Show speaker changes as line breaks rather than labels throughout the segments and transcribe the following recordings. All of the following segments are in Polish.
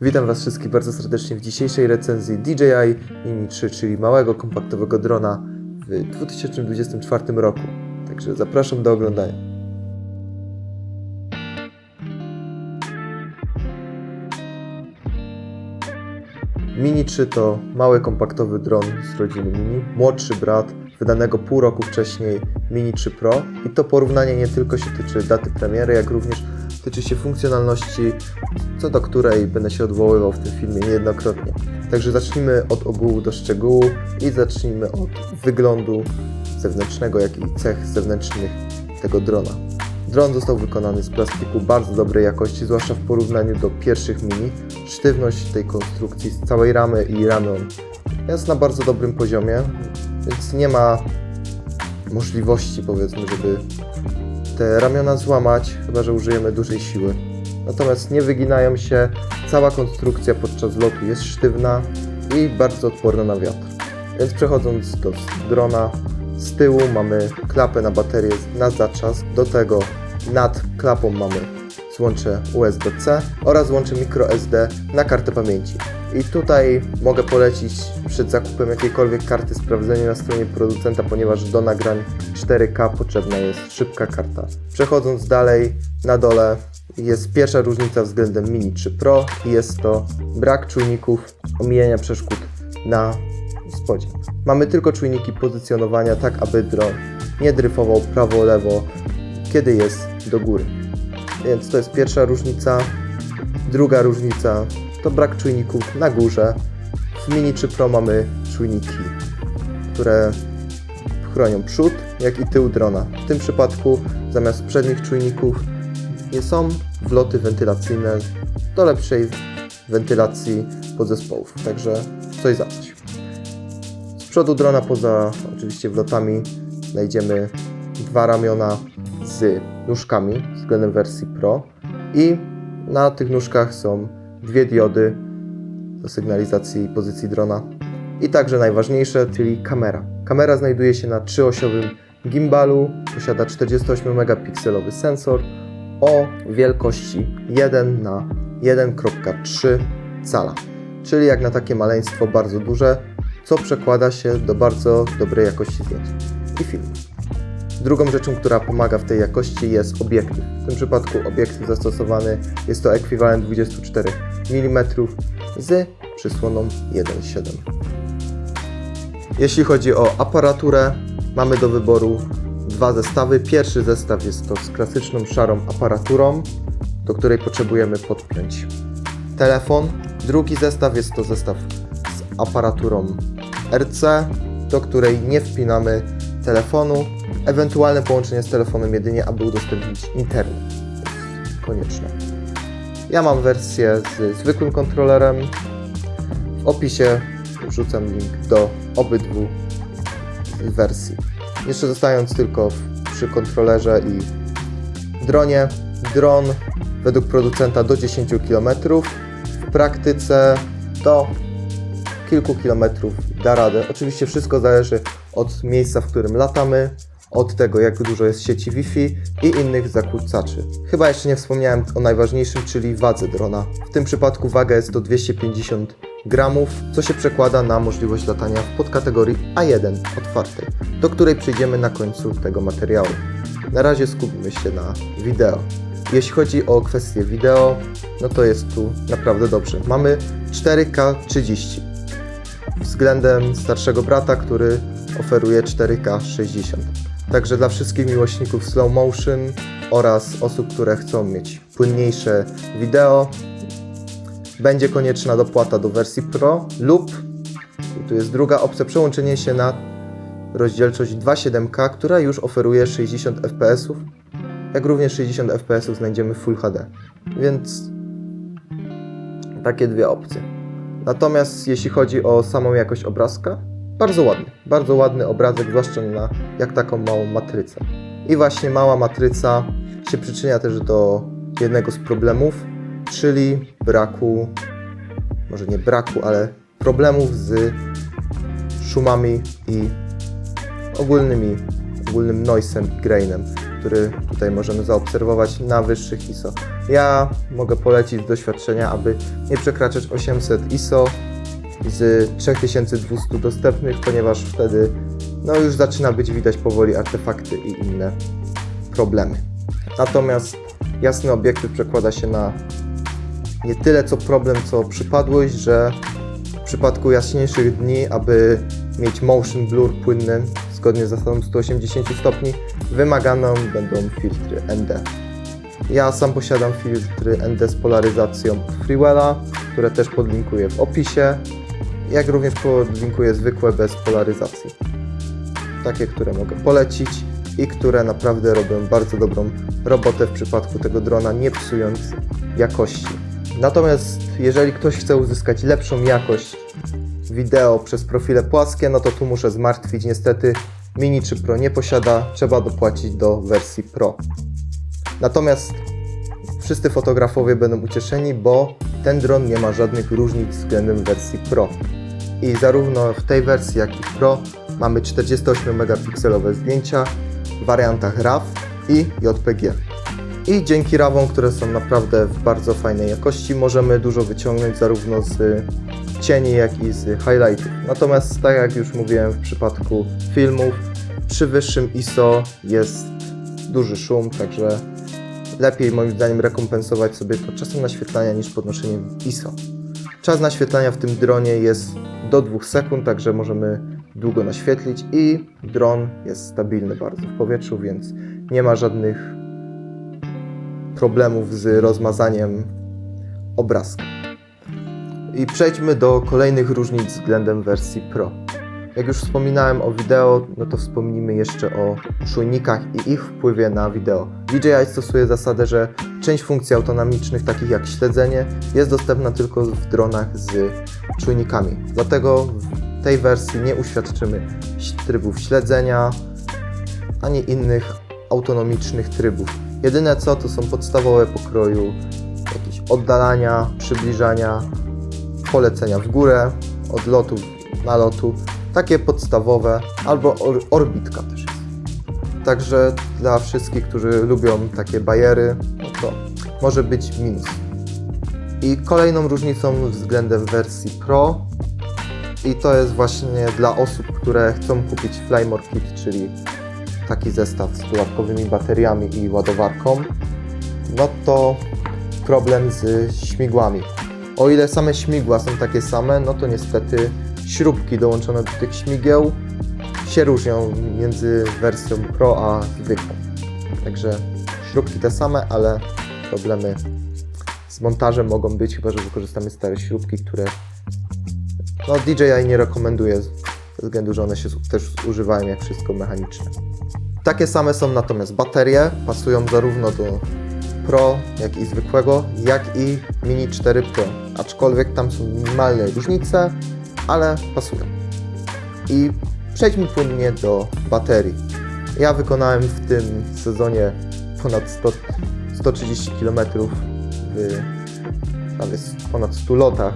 Witam Was wszystkich bardzo serdecznie w dzisiejszej recenzji DJI Mini 3, czyli małego kompaktowego drona w 2024 roku. Także zapraszam do oglądania. Mini 3 to mały kompaktowy dron z rodziny Mini, młodszy brat wydanego pół roku wcześniej Mini 3 Pro i to porównanie nie tylko się tyczy daty premiery, jak również tyczy się funkcjonalności, co do której będę się odwoływał w tym filmie niejednokrotnie. Także zacznijmy od ogółu do szczegółu i zacznijmy od wyglądu zewnętrznego, jak i cech zewnętrznych tego drona. Dron został wykonany z plastiku bardzo dobrej jakości, zwłaszcza w porównaniu do pierwszych mini. Sztywność tej konstrukcji z całej ramy i ramion jest na bardzo dobrym poziomie, więc nie ma możliwości, powiedzmy, żeby te ramiona złamać, chyba że użyjemy dużej siły. Natomiast nie wyginają się, cała konstrukcja podczas lotu jest sztywna i bardzo odporna na wiatr. Więc przechodząc do drona, z tyłu mamy klapę na baterię na zaczas, do tego nad klapą mamy złącze USB-C oraz złącze microSD na kartę pamięci. I tutaj mogę polecić przed zakupem jakiejkolwiek karty sprawdzenie na stronie producenta, ponieważ do nagrań 4K potrzebna jest szybka karta. Przechodząc dalej, na dole jest pierwsza różnica względem Mini 3 Pro i jest to brak czujników omijania przeszkód na spodzie. Mamy tylko czujniki pozycjonowania, tak aby dron nie dryfował prawo-lewo, kiedy jest do góry. Więc to jest pierwsza różnica. Druga różnica to brak czujników na górze. W Mini 3 Pro mamy czujniki, które chronią przód, jak i tył drona. W tym przypadku zamiast przednich czujników nie są wloty wentylacyjne do lepszej wentylacji podzespołów. Także coś za. Z przodu drona, poza oczywiście wlotami, znajdziemy dwa ramiona z nóżkami względem wersji Pro i na tych nóżkach są dwie diody do sygnalizacji pozycji drona i także najważniejsze, czyli kamera. Kamera znajduje się na trzyosiowym gimbalu, posiada 48 megapikselowy sensor o wielkości 1 na 1.3 cala, czyli jak na takie maleństwo bardzo duże, co przekłada się do bardzo dobrej jakości zdjęć i filmu. Drugą rzeczą, która pomaga w tej jakości jest obiektyw. W tym przypadku obiektyw zastosowany jest to ekwiwalent 24 mm z przysłoną 1.7. Jeśli chodzi o aparaturę, mamy do wyboru dwa zestawy. Pierwszy zestaw jest to z klasyczną szarą aparaturą, do której potrzebujemy podpiąć telefon. Drugi zestaw jest to zestaw z aparaturą RC, do której nie wpinamy telefonu. Ewentualne połączenie z telefonem jedynie, aby udostępnić internet. Konieczne. Ja mam wersję z zwykłym kontrolerem. W opisie wrzucam link do obydwu wersji. Jeszcze zostając tylko przy kontrolerze i dronie. Dron według producenta do 10 km. W praktyce do kilku kilometrów da radę. Oczywiście wszystko zależy od miejsca, w którym latamy, od tego, jak dużo jest sieci Wi-Fi i innych zakłócaczy. Chyba jeszcze nie wspomniałem o najważniejszym, czyli wadze drona. W tym przypadku waga jest to 250 gramów, co się przekłada na możliwość latania w podkategorii A1 otwartej, do której przejdziemy na końcu tego materiału. Na razie skupimy się na wideo. Jeśli chodzi o kwestię wideo, no to jest tu naprawdę dobrze. Mamy 4K 30 względem starszego brata, który oferuje 4K 60. Także dla wszystkich miłośników slow motion oraz osób, które chcą mieć płynniejsze wideo, będzie konieczna dopłata do wersji Pro lub, tu jest druga opcja, przełączenie się na rozdzielczość 2.7K, która już oferuje 60 fps, jak również 60 fps znajdziemy w Full HD. Więc takie dwie opcje. Natomiast jeśli chodzi o samą jakość obrazka, bardzo ładny. Bardzo ładny obrazek, zwłaszcza na jak taką małą matrycę. I właśnie mała matryca się przyczynia też do jednego z problemów, czyli braku, może nie braku, ale problemów z szumami i ogólnymi, ogólnym noisem i grainem, który tutaj możemy zaobserwować na wyższych ISO. Ja mogę polecić z doświadczenia, aby nie przekraczać 800 ISO z 3200 dostępnych, ponieważ wtedy no już zaczyna być widać powoli artefakty i inne problemy. Natomiast jasny obiektyw przekłada się na nie tyle co problem, co przypadłość, że w przypadku jaśniejszych dni, aby mieć motion blur płynny zgodnie z zasadą 180 stopni, wymaganą będą filtry ND. Ja sam posiadam filtry ND z polaryzacją Freewella, które też podlinkuję w opisie, jak również podlinkuję zwykłe bez polaryzacji. Takie, które mogę polecić i które naprawdę robią bardzo dobrą robotę w przypadku tego drona, nie psując jakości. Natomiast jeżeli ktoś chce uzyskać lepszą jakość wideo przez profile płaskie, no to tu muszę zmartwić. Niestety Mini 3 Pro nie posiada, trzeba dopłacić do wersji Pro. Natomiast wszyscy fotografowie będą ucieszeni, bo ten dron nie ma żadnych różnic względem wersji Pro. I zarówno w tej wersji, jak i w Pro mamy 48 megapikselowe zdjęcia w wariantach RAW i JPG. I dzięki rawom, które są naprawdę w bardzo fajnej jakości, możemy dużo wyciągnąć zarówno z cieni, jak i z highlightów. Natomiast tak jak już mówiłem w przypadku filmów, przy wyższym ISO jest duży szum, także lepiej moim zdaniem rekompensować sobie to czasem naświetlania niż podnoszeniem ISO. Czas naświetlania w tym dronie jest do 2 sekund, także możemy długo naświetlić i dron jest stabilny bardzo w powietrzu, więc nie ma żadnych problemów z rozmazaniem obrazka. I przejdźmy do kolejnych różnic względem wersji Pro. Jak już wspominałem o wideo, no to wspomnijmy jeszcze o czujnikach i ich wpływie na wideo. DJI stosuje zasadę, że część funkcji autonomicznych, takich jak śledzenie, jest dostępna tylko w dronach z czujnikami. Dlatego w tej wersji nie uświadczymy trybów śledzenia ani innych autonomicznych trybów. Jedyne co to są podstawowe pokroju jakieś oddalania, przybliżania, polecenia w górę, odlotu, nalotu, takie podstawowe, albo or orbitka też jest. Także dla wszystkich, którzy lubią takie bajery, no to może być minus. I kolejną różnicą względem wersji Pro i to jest właśnie dla osób, które chcą kupić Flymore Kit, czyli taki zestaw z dodatkowymi bateriami i ładowarką, no to problem z śmigłami. O ile same śmigła są takie same, no to niestety śrubki dołączone do tych śmigieł się różnią między wersją Pro a zwykłą. Także śrubki te same, ale problemy z montażem mogą być, chyba że wykorzystamy stare śrubki, które no DJI nie rekomenduje ze względu, że one się też używają jak wszystko mechaniczne. Takie same są natomiast baterie, pasują zarówno do Pro, jak i zwykłego, jak i Mini 4 Pro. Aczkolwiek tam są minimalne różnice, ale pasują. I przejdźmy płynnie do baterii. Ja wykonałem w tym sezonie ponad 100, 130 km w ponad 100 lotach,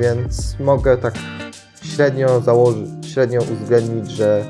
więc mogę tak średnio założyć, średnio uwzględnić, że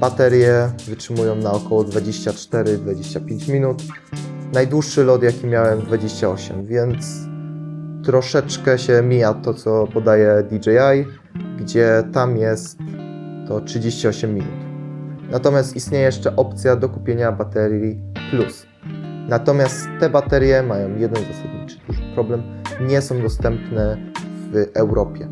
baterie wytrzymują na około 24-25 minut. Najdłuższy lot jaki miałem 28, więc troszeczkę się mija to co podaje DJI, gdzie tam jest to 38 minut. Natomiast istnieje jeszcze opcja do kupienia baterii plus. Natomiast te baterie mają jeden zasadniczy duży problem, nie są dostępne w Europie.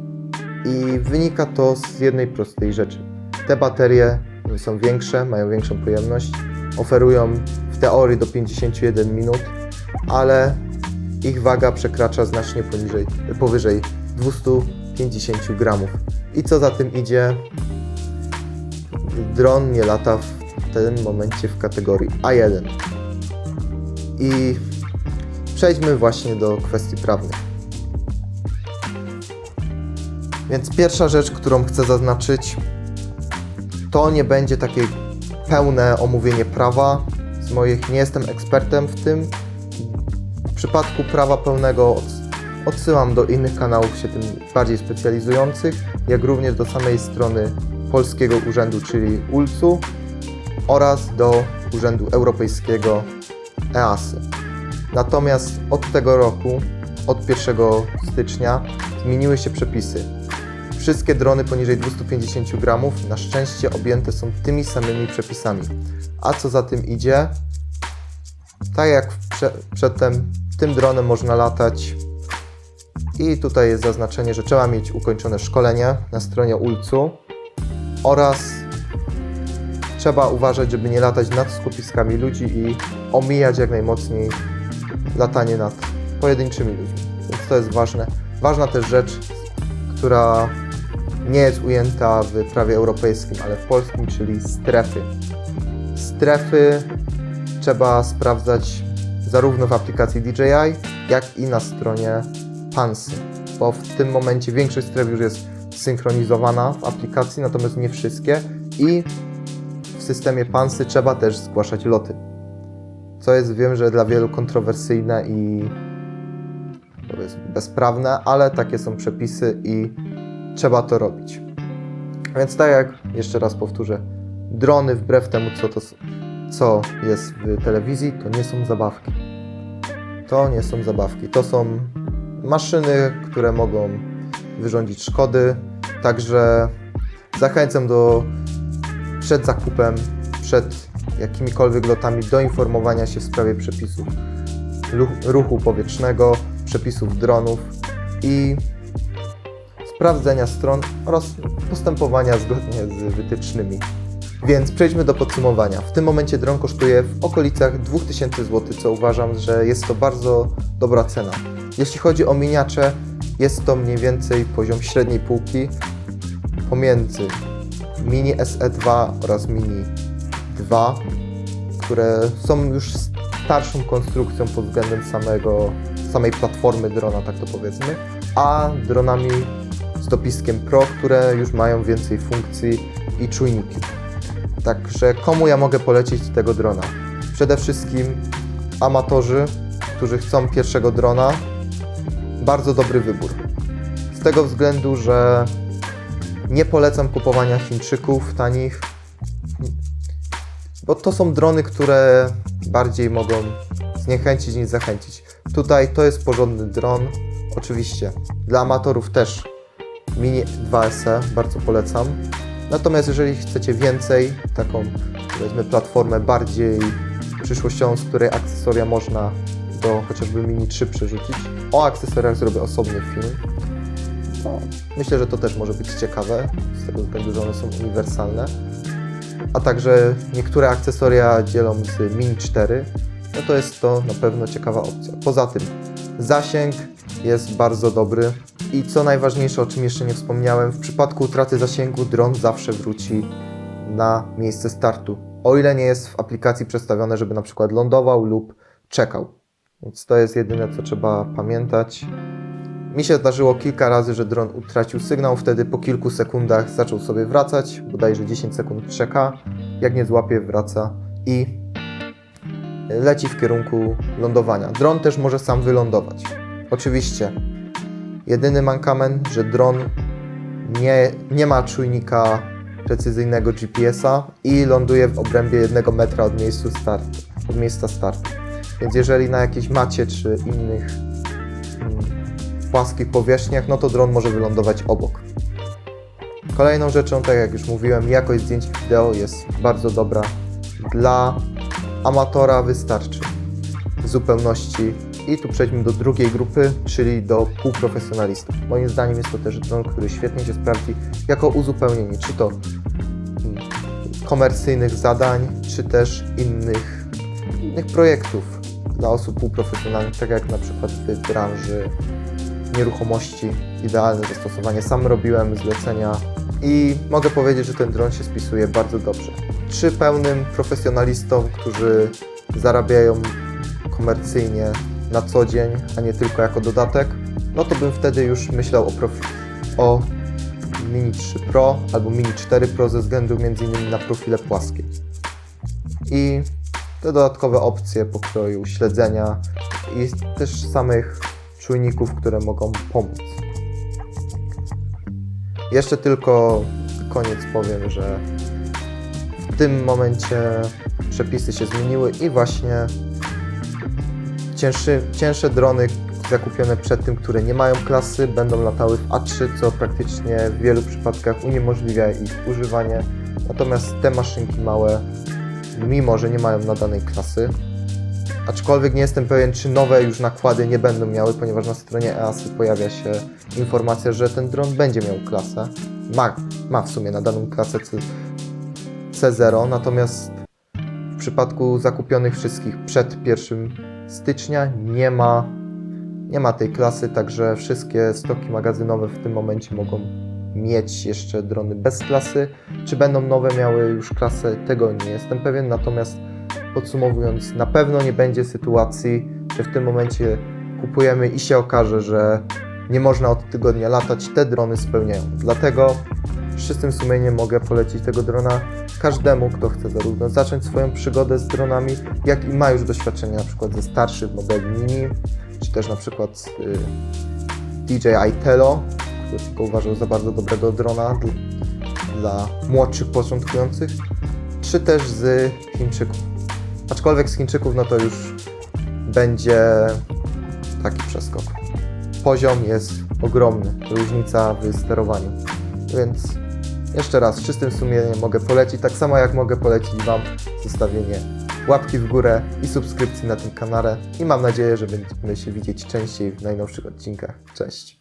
I wynika to z jednej prostej rzeczy. Te baterie są większe, mają większą pojemność, oferują w teorii do 51 minut, ale ich waga przekracza znacznie poniżej, powyżej 250 gramów. I co za tym idzie, dron nie lata w tym momencie w kategorii A1. I przejdźmy właśnie do kwestii prawnych. Więc pierwsza rzecz, którą chcę zaznaczyć, to nie będzie takie pełne omówienie prawa z moich, nie jestem ekspertem w tym. Przypadku prawa pełnego odsyłam do innych kanałów się tym bardziej specjalizujących, jak również do samej strony Polskiego Urzędu, czyli ULC-u oraz do Urzędu Europejskiego EASY. Natomiast od tego roku, od 1 stycznia, zmieniły się przepisy. Wszystkie drony poniżej 250 gramów na szczęście objęte są tymi samymi przepisami. A co za tym idzie, tak jak prze, przedtem, tym dronem można latać i tutaj jest zaznaczenie, że trzeba mieć ukończone szkolenie na stronie ULC-u oraz trzeba uważać, żeby nie latać nad skupiskami ludzi i omijać jak najmocniej latanie nad pojedynczymi ludźmi. Więc to jest ważne. Ważna też rzecz, która nie jest ujęta w prawie europejskim, ale w polskim, czyli strefy. Strefy trzeba sprawdzać zarówno w aplikacji DJI, jak i na stronie Pansy, bo w tym momencie większość stref już jest synchronizowana w aplikacji, natomiast nie wszystkie i w systemie Pansy trzeba też zgłaszać loty. Co jest, wiem, że dla wielu kontrowersyjne i bezprawne, ale takie są przepisy i trzeba to robić. Więc tak jak jeszcze raz powtórzę, drony wbrew temu, co, to, co jest w telewizji, to nie są zabawki. To nie są zabawki, to są maszyny, które mogą wyrządzić szkody. Także zachęcam do przed zakupem, przed jakimikolwiek lotami doinformowania się w sprawie przepisów ruchu powietrznego, przepisów dronów i sprawdzenia stron oraz postępowania zgodnie z wytycznymi. Więc przejdźmy do podsumowania. W tym momencie dron kosztuje w okolicach 2000 zł, co uważam, że jest to bardzo dobra cena. Jeśli chodzi o miniacze, jest to mniej więcej poziom średniej półki pomiędzy Mini SE2 oraz Mini 2, które są już starszą konstrukcją pod względem samego, samej platformy drona, tak to powiedzmy, a dronami z dopiskiem Pro, które już mają więcej funkcji i czujniki. Także komu ja mogę polecić tego drona? Przede wszystkim amatorzy, którzy chcą pierwszego drona. Bardzo dobry wybór. Z tego względu, że nie polecam kupowania Chińczyków tanich, bo to są drony, które bardziej mogą zniechęcić niż zachęcić. Tutaj to jest porządny dron, oczywiście. Dla amatorów też Mini 2SE bardzo polecam. Natomiast jeżeli chcecie więcej, taką powiedzmy platformę bardziej przyszłościową, z której akcesoria można do chociażby Mini 3 przerzucić, o akcesoriach zrobię osobny film. No, myślę, że to też może być ciekawe, z tego względu, że one są uniwersalne. A także niektóre akcesoria dzielą z Mini 4, no to jest to na pewno ciekawa opcja. Poza tym zasięg jest bardzo dobry i co najważniejsze, o czym jeszcze nie wspomniałem, w przypadku utraty zasięgu dron zawsze wróci na miejsce startu. O ile nie jest w aplikacji przedstawione, żeby na przykład lądował lub czekał. Więc to jest jedyne, co trzeba pamiętać. Mi się zdarzyło kilka razy, że dron utracił sygnał, wtedy po kilku sekundach zaczął sobie wracać, bodajże 10 sekund czeka, jak nie złapie, wraca i leci w kierunku lądowania. Dron też może sam wylądować. Oczywiście, jedyny mankament, że dron nie, nie ma czujnika precyzyjnego GPS-a i ląduje w obrębie jednego metra od, miejscu startu, od miejsca startu. Więc jeżeli na jakiejś macie czy innych mm, płaskich powierzchniach, no to dron może wylądować obok. Kolejną rzeczą, tak jak już mówiłem, jakość zdjęć wideo jest bardzo dobra. Dla amatora wystarczy w zupełności. I tu przejdźmy do drugiej grupy, czyli do półprofesjonalistów. Moim zdaniem jest to też dron, który świetnie się sprawdzi jako uzupełnienie, czy to komercyjnych zadań, czy też innych, innych projektów dla osób półprofesjonalnych, tak jak na przykład w branży nieruchomości. Idealne zastosowanie. Sam robiłem zlecenia i mogę powiedzieć, że ten dron się spisuje bardzo dobrze. Czy pełnym profesjonalistom, którzy zarabiają komercyjnie na co dzień, a nie tylko jako dodatek, no to bym wtedy już myślał o, o Mini 3 Pro albo Mini 4 Pro ze względu m.in. na profile płaskie. I te dodatkowe opcje pokroju śledzenia i też samych czujników, które mogą pomóc. Jeszcze tylko koniec powiem, że w tym momencie przepisy się zmieniły i właśnie Cięższy, cięższe drony zakupione przed tym, które nie mają klasy, będą latały w A3, co praktycznie w wielu przypadkach uniemożliwia ich używanie. Natomiast te maszynki małe, mimo że nie mają nadanej klasy, aczkolwiek nie jestem pewien, czy nowe już nakłady nie będą miały, ponieważ na stronie EASY pojawia się informacja, że ten dron będzie miał klasę. Ma, ma w sumie nadaną klasę C, C0, natomiast w przypadku zakupionych wszystkich przed 1 stycznia nie ma, nie ma tej klasy, także wszystkie stoki magazynowe w tym momencie mogą mieć jeszcze drony bez klasy. Czy będą nowe miały już klasę, tego nie jestem pewien, natomiast podsumowując, na pewno nie będzie sytuacji, że w tym momencie kupujemy i się okaże, że nie można od tygodnia latać, te drony spełniają. Dlatego z czystym sumieniem mogę polecić tego drona każdemu, kto chce zarówno zacząć swoją przygodę z dronami, jak i ma już doświadczenie na przykład ze starszych modeli mini, czy też na przykład y, DJI Telo, którego uważał za bardzo dobrego drona dla, dla młodszych początkujących, czy też z Chińczyków. Aczkolwiek z Chińczyków no to już będzie taki przeskok. Poziom jest ogromny, różnica w sterowaniu. Więc jeszcze raz, z czystym sumieniem mogę polecić, tak samo jak mogę polecić Wam zostawienie łapki w górę i subskrypcji na tym kanale. I mam nadzieję, że będziemy się widzieć częściej w najnowszych odcinkach. Cześć!